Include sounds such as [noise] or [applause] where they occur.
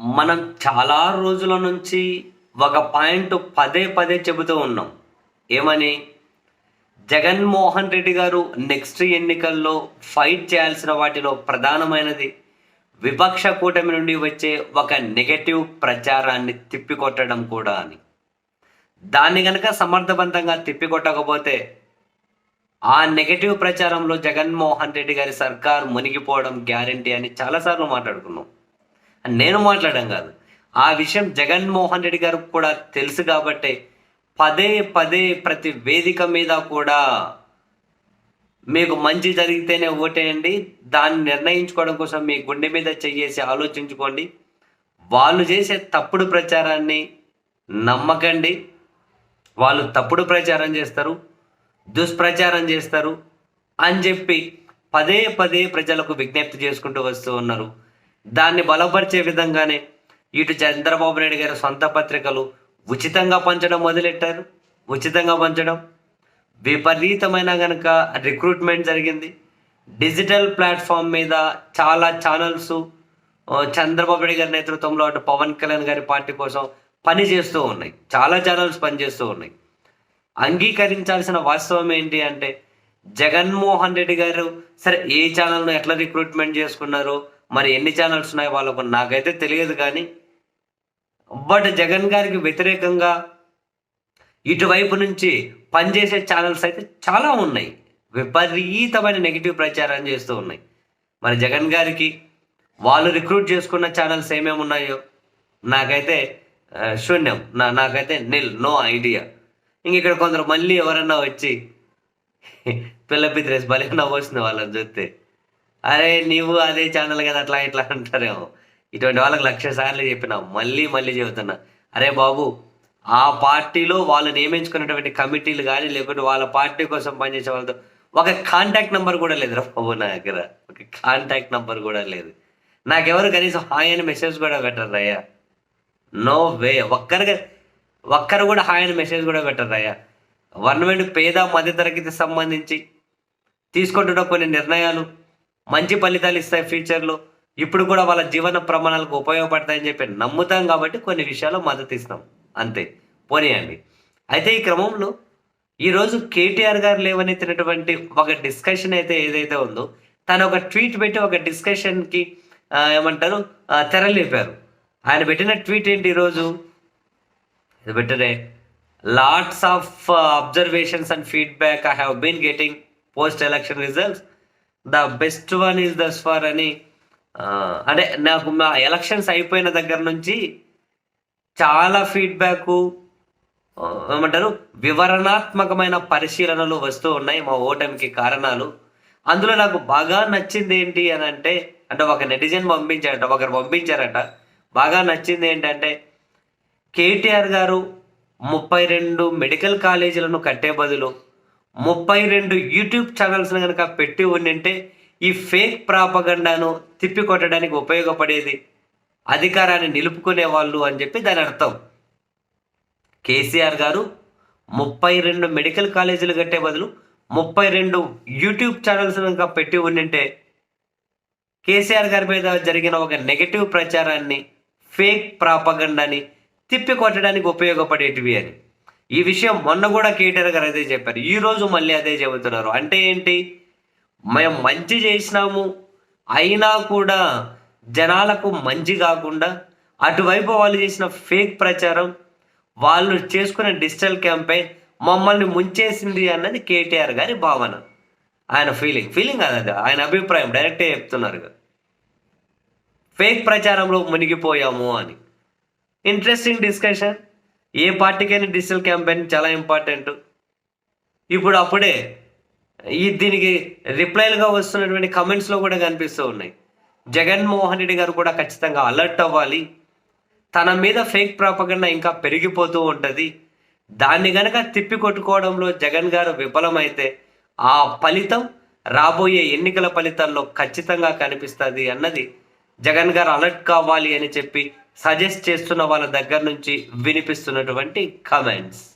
మనం చాలా రోజుల నుంచి ఒక పాయింట్ పదే పదే చెబుతూ ఉన్నాం. ఏమని? జగన్మోహన్ రెడ్డి గారు నెక్స్ట్ ఎన్నికల్లో ఫైట్ చేయాల్సిన వాటిలో ప్రధానమైనది విపక్ష కూటమి నుండి వచ్చే ఒక నెగటివ్ ప్రచారాన్ని తిప్పికొట్టడం కూడా అని. దాన్ని కనుక సమర్థవంతంగా తిప్పికొట్టకపోతే ఆ నెగటివ్ ప్రచారంలో జగన్మోహన్ రెడ్డి గారి సర్కార్ మునిగిపోవడం గ్యారంటీ అని చాలాసార్లు మాట్లాడుకున్నాం. నేను మాట్లాడడం కాదు. ఆ విషయం జగన్మోహన్ రెడ్డి గారికి కూడా తెలుసు కాబట్టి పదే పదే ప్రతి వేదిక మీద కూడా మీకు మంచి జరిగితేనే ఓటేయండి. దాన్ని నిర్ణయించుకోవడం కోసం మీ గుండె మీద చెయ్యేసి ఆలోచించుకోండి. వాళ్ళు చేసే తప్పుడు ప్రచారాన్ని నమ్మకండి. వాళ్ళు తప్పుడు ప్రచారం చేస్తారు దుష్ప్రచారం చేస్తారు అని చెప్పి పదే పదే ప్రజలకు విజ్ఞప్తి చేసుకుంటూ వస్తూ ఉన్నారు. దాన్ని బలపరిచే విధంగానే ఇటు చంద్రబాబు నాయుడు గారి సొంత పత్రికలు ఉచితంగా పంచడం మొదలెట్టారు. ఉచితంగా పంచడం. విపరీతమైన కనుక రిక్రూట్మెంట్ జరిగింది. డిజిటల్ ప్లాట్ఫామ్ మీద చాలా ఛానల్స్ చంద్రబాబు నాయుడు గారి నేతృత్వంలో అటు పవన్ కళ్యాణ్ గారి పార్టీ కోసం పని చేస్తూ ఉన్నాయి. చాలా ఛానల్స్ పనిచేస్తూ ఉన్నాయి. అంగీకరించాల్సిన వాస్తవం ఏంటి అంటే జగన్మోహన్ రెడ్డి గారు సరే ఏ ఛానల్ను ఎట్లా రిక్రూట్మెంట్ చేసుకున్నారో మరి ఎన్ని ఛానల్స్ ఉన్నాయి వాళ్ళకు నాకైతే తెలియదు కానీ బట్ జగన్ గారికి వ్యతిరేకంగా ఇటువైపు నుంచి పనిచేసే ఛానల్స్ అయితే చాలా ఉన్నాయి. విపరీతమైన నెగిటివ్ ప్రచారం చేస్తూ ఉన్నాయి. మరి జగన్ గారికి వాళ్ళు రిక్రూట్ చేసుకున్న ఛానల్స్ ఏమేమి ఉన్నాయో నాకైతే శూన్యం. నా నాకైతే నిల్ నో ఐడియా ఇంక ఇక్కడ కొందరు మళ్ళీ ఎవరన్నా వచ్చి [laughs] పిల్ల పిత్రేసి భలే నవ్వొస్తుంది వాళ్ళని చూస్తే. అరే నీవు అదే ఛానల్ కదా అట్లా ఇట్లా అంటారేమో. ఇటువంటి వాళ్ళకి లక్ష సార్లు చెప్పినా మళ్ళీ మళ్ళీ చెబుతున్నా. అరే బాబు ఆ పార్టీలో వాళ్ళు నియమించుకున్నటువంటి కమిటీలు కానీ లేకుంటే వాళ్ళ పార్టీ కోసం పనిచేసే వాళ్ళతో ఒక కాంటాక్ట్ నెంబర్ కూడా లేదురా బాబు నా దగ్గర. ఒక కాంటాక్ట్ నెంబర్ కూడా లేదు. నాకెవరు కనీసం హాయ్ అని మెసేజ్ కూడా పెట్టరు అయ్యా నో వే ఒక్కరికి ఒక్కరు కూడా హాయ్ అని మెసేజ్ కూడా పెట్టరు అయ్యా గవర్నమెంట్ పేద మధ్యతరగతికి సంబంధించి తీసుకుంటున్న కొన్ని నిర్ణయాలు మంచి ఫలితాలు ఇస్తాయి ఫ్యూచర్లో ఇప్పుడు కూడా వాళ్ళ జీవన ప్రమాణాలకు ఉపయోగపడతాయని చెప్పి నమ్ముతాం కాబట్టి కొన్ని విషయాల్లో మద్దతు ఇస్తాం. అంతే. పోనీయండి. అయితే ఈ క్రమంలో ఈరోజు కేటీఆర్ గారు లేవనెత్తినటువంటి ఒక డిస్కషన్ అయితే ఏదైతే ఉందో తను ఒక ట్వీట్ పెట్టి ఒక డిస్కషన్కి ఏమంటారు తెరలేపారు. ఆయన పెట్టిన ట్వీట్ ఏంటి ఈరోజు ఇది పెట్టరే. Lots of observations and feedback I have been getting post election results the best one is thus far అని అంటే నాకు మా ఎలక్షన్స్ అయిపోయిన దగ్గర నుంచి చాలా ఫీడ్బ్యాక్ ఏమంటారు వివరణాత్మకమైన పరిశీలనలు వస్తూ ఉన్నాయి మా ఓటమికి కారణాలు. అందులో నాకు బాగా నచ్చింది ఏంటి అని అంటే అంటే ఒక నెటిజన్ పంపించారట ఒకరు పంపించారట. బాగా నచ్చింది ఏంటంటే కేటీఆర్ గారు ముప్పై రెండు మెడికల్ కాలేజీలను కట్టే బదులు ముప్పై రెండు యూట్యూబ్ ఛానల్స్ని కనుక పెట్టి ఉండింటే ఈ ఫేక్ ప్రాపగండాను తిప్పికొట్టడానికి ఉపయోగపడేది అధికారాన్ని నిలుపుకునే వాళ్ళు అని చెప్పి దాని అర్థం. కేసీఆర్ గారు ముప్పై రెండు మెడికల్ కాలేజీలు కట్టే బదులు ముప్పై రెండు యూట్యూబ్ ఛానల్స్ కనుక పెట్టి ఉండింటే కేసీఆర్ గారి మీద జరిగిన ఒక నెగటివ్ ప్రచారాన్ని ఫేక్ ప్రాపగండాని తిప్పికొట్టడానికి ఉపయోగపడేటివి అని. ఈ విషయం మొన్న కూడా కేటీఆర్ గారు అదే చెప్పారు. ఈ రోజు మళ్ళీ అదే చెబుతున్నారు. అంటే ఏంటి? మేము మంచి చేసినాము అయినా కూడా జనాలకు మంచి కాకుండా అటువైపు వాళ్ళు చేసిన ఫేక్ ప్రచారం వాళ్ళు చేసుకునే డిజిటల్ క్యాంపెయిన్ మమ్మల్ని ముంచేసింది అన్నది కేటీఆర్ గారి భావన. ఆయన ఫీలింగ్ ఫీలింగ్ కాదు అది ఆయన అభిప్రాయం డైరెక్టే చెప్తున్నారు ఫేక్ ప్రచారంలో మునిగిపోయాము అని. ఇంట్రెస్టింగ్ డిస్కషన్ ఏ పార్టీకైనా డిజిటల్ క్యాంపెయిన్ చాలా ఇంపార్టెంట్. ఇప్పుడు అప్పుడే ఈ దీనికి రిప్లైలుగా వస్తున్నటువంటి కమెంట్స్లో కూడా కనిపిస్తూ ఉన్నాయి. జగన్మోహన్ రెడ్డి గారు కూడా ఖచ్చితంగా అలర్ట్ అవ్వాలి. తన మీద ఫేక్ ప్రాపగండ ఇంకా పెరిగిపోతూ ఉంటుంది. దాన్ని గనక తిప్పి కొట్టుకోవడంలో జగన్ గారు విఫలమైతే ఆ ఫలితం రాబోయే ఎన్నికల ఫలితాల్లో ఖచ్చితంగా కనిపిస్తుంది అన్నది జగన్ గారు అలర్ట్ కావాలి అని చెప్పి సజెస్ట్ చేస్తున్న వాళ్ళ దగ్గర నుంచి వినిపిస్తున్నటువంటి కమెంట్స్